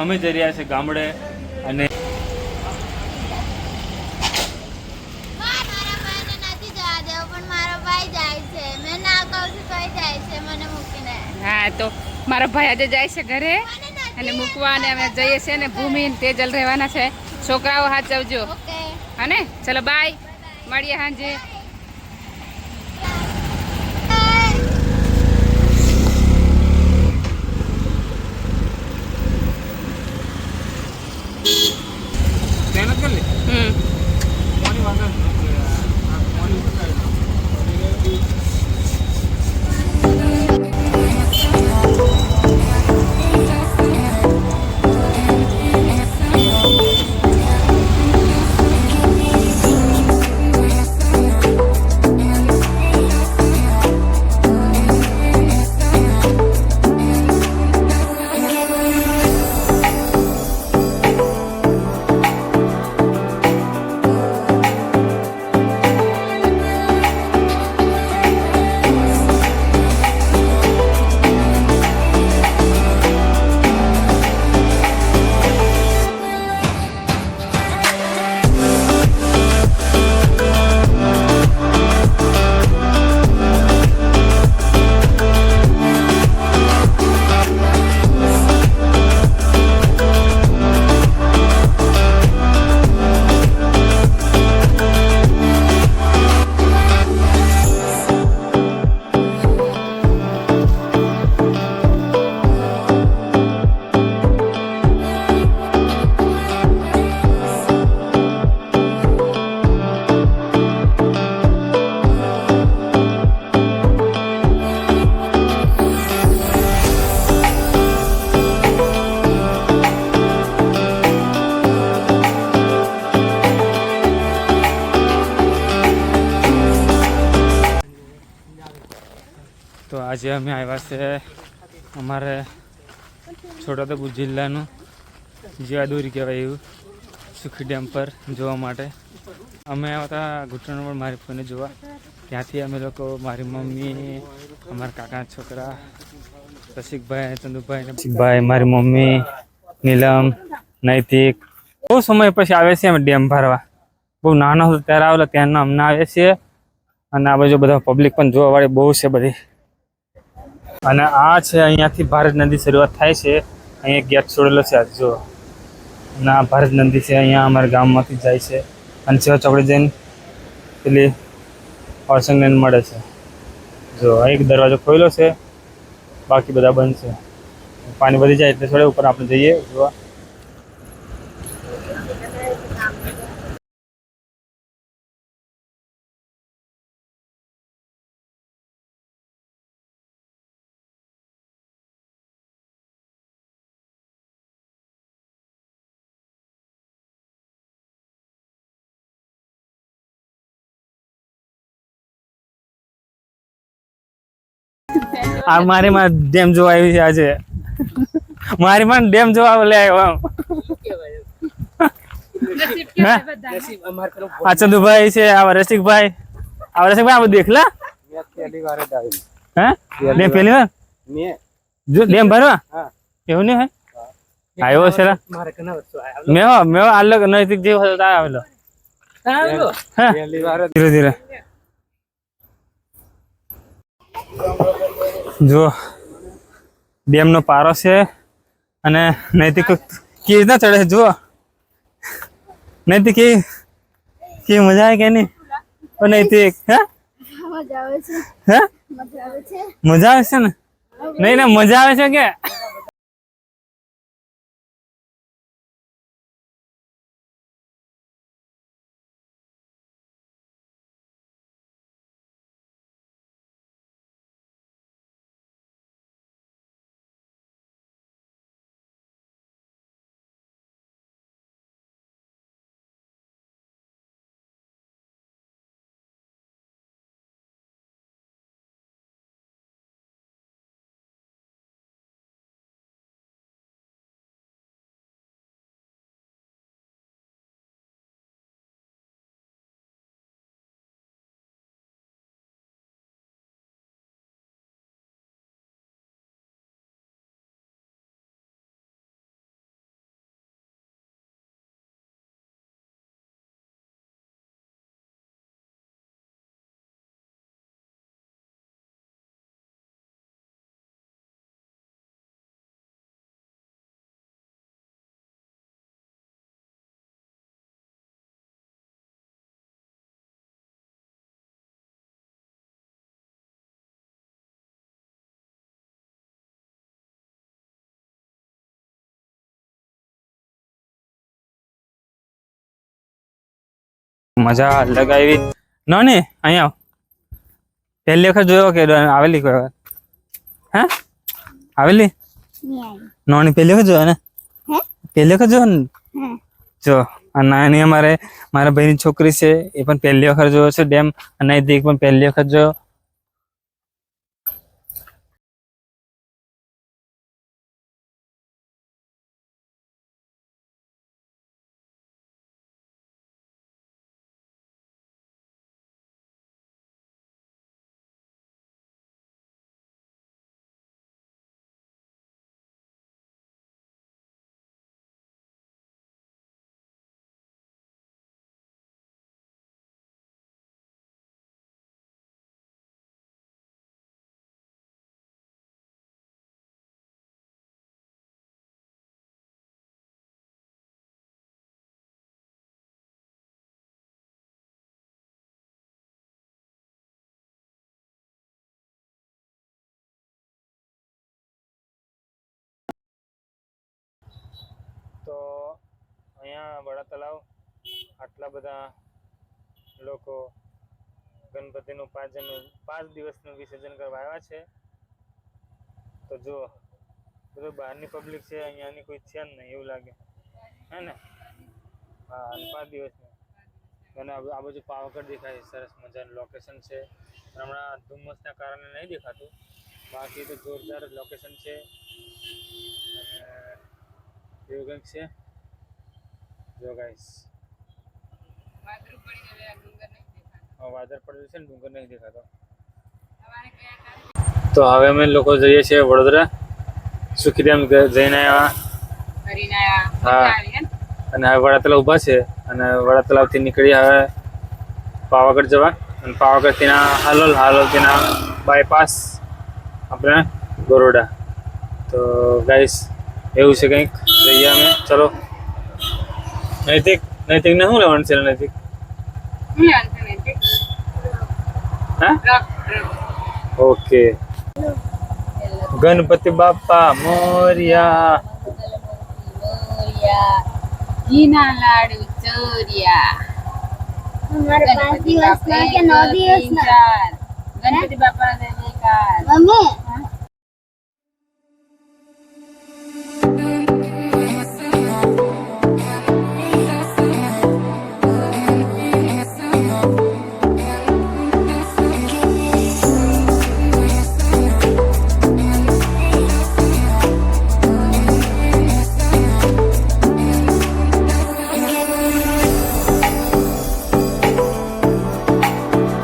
અમે જઈ રહ્યા છે ગામડે અને મારા ભાઈને નથી જવા દેવો પણ મારો ભાઈ જાય છે. મેં ના કહું છું જાય છે મને મૂકીને. હા તો મારા ભાઈ આજે જાય છે ઘરે અને મૂકવા અને અમે જઈએ છીએ ને ભૂમિ તે તેજલ રહેવાના છે. છોકરાઓ હાચવજો ઓકે. હને ચલો બાય મળીએ સાંજે તો આજે અમે આવ્યા છે અમારે છોટાઉદેપુર જિલ્લાનું જીવાદોરી કહેવાય એવું, સુખી ડેમ પર જોવા માટે. અમે આવ્યા હતા ઘૂંટણ પર મારી ફોને જોવા. ત્યાંથી અમે લોકો, મારી મમ્મી, અમારા કાકા, છોકરા, રસિકભાઈ, ચંદુભાઈ રસિકભાઈ, મારી મમ્મી, નીલમ, નૈતિક. બહુ સમય પછી આવે છે અમે ડેમ ભરવા. બહુ નાનો હતો, ત્યારે આવેલો, ત્યાંના અમને આવે છે. અને આ બાજુ બધા પબ્લિક પણ જોવાવાળી બહુ છે બધી. અને આ છે અહીંયાથી ભારત નદી શરૂઆત થાય છે. અહીંયા ગેટ છોડેલો છે જો અને આ ભારત નદી છે, અહીંયા અમારા ગામમાંથી જાય છે. અને સેવા ચોકડી જઈને પેલી હોર્સિંગ લેન મળે છે. જો એક દરવાજો ખોલેલો છે. બાકી બધા બંધ છે. પાણી વધી જાય એટલે થોડે ઉપર આપણે જઈએ. જોવા આ મારી માં ડેમ જોવા આવી છે આજે. મારી માં ડેમ જોવા લે આવ્યો આ ચંદુભાઈ છે આ રસિકભાઈ. આ રસિકભાઈ આ બધું દેખલા? હે? ડેમ પહેલી વાર? જો ડેમ ભરવા? એવું નહીં હે? આવ્યો છે લા. મેં હો મેં હો અલગ નૈતિક જેવો હતો તાર આવેલો. હા ધીરે ધીરે. જો ડેમ નો પારો છે અને નૈતિક કી રીતના ચડે છે જુઓ. નૈતિક કી કેવી મજા આવે કે નહીં? ઓ નૈતિક હે? મજા આવે છે. હે? મજા આવે છે. મજા આવે છે ને? નહીં ને મજા આવે છે કે? મજા અલગ આવી ન ને અહીંયા પહેલી વખત જોયો કે આવેલી કોઈ વખત? હે? આવેલી? નોની પહેલી વખત જોયો ને? પહેલી વખત જોયો ને? જો અને નાની અમારે મારા ભાઈની છોકરી છે એ પણ પહેલી વખત જોયો છે ડેમ અને દીક પણ પહેલી વખત જોયો. તો અહીંયા વડા તલાવ આટલા બધા લોકો ગણપતિનું પાંચ જણનું પાંચ દિવસનું વિસર્જન કરવા આવ્યા છે. તો જો, બધું બહારની પબ્લિક છે, અહીંયાની કોઈ છે જ નહીં એવું લાગે. હે ને? હા પાંચ દિવસનું. અને આ બાજુ પાવાગઢ દેખાય છે સરસ મજાનું લોકેશન છે. હમણાં ધુમ્મસના કારણે નહીં દેખાતું. બાકી તો જોરદાર લોકેશન છે. એવું કંઈક છે? જો ગાઈસ વાદળું પડેલું છે ને, ડુંગર નહીં દેખાતો? તો હવે અમે લોકો જઈએ છીએ વડોદરા. સુખીધામ જઈને આવ્યા. હા. અને હવે વડા તલાવ ઊભા છે અને વડા તલાવથી નીકળી હવે પાવાગઢ જવા. અને પાવાગઢથી ના હાલોલ હાલોલથી ના બાયપાસ આપણે બરોડા તો ગાઈસ એવું છે કંઈક? iya nih cilo netik netik nih hulah orang ganpati bapa murya ganpati ganpati bapa murya ganpati bapa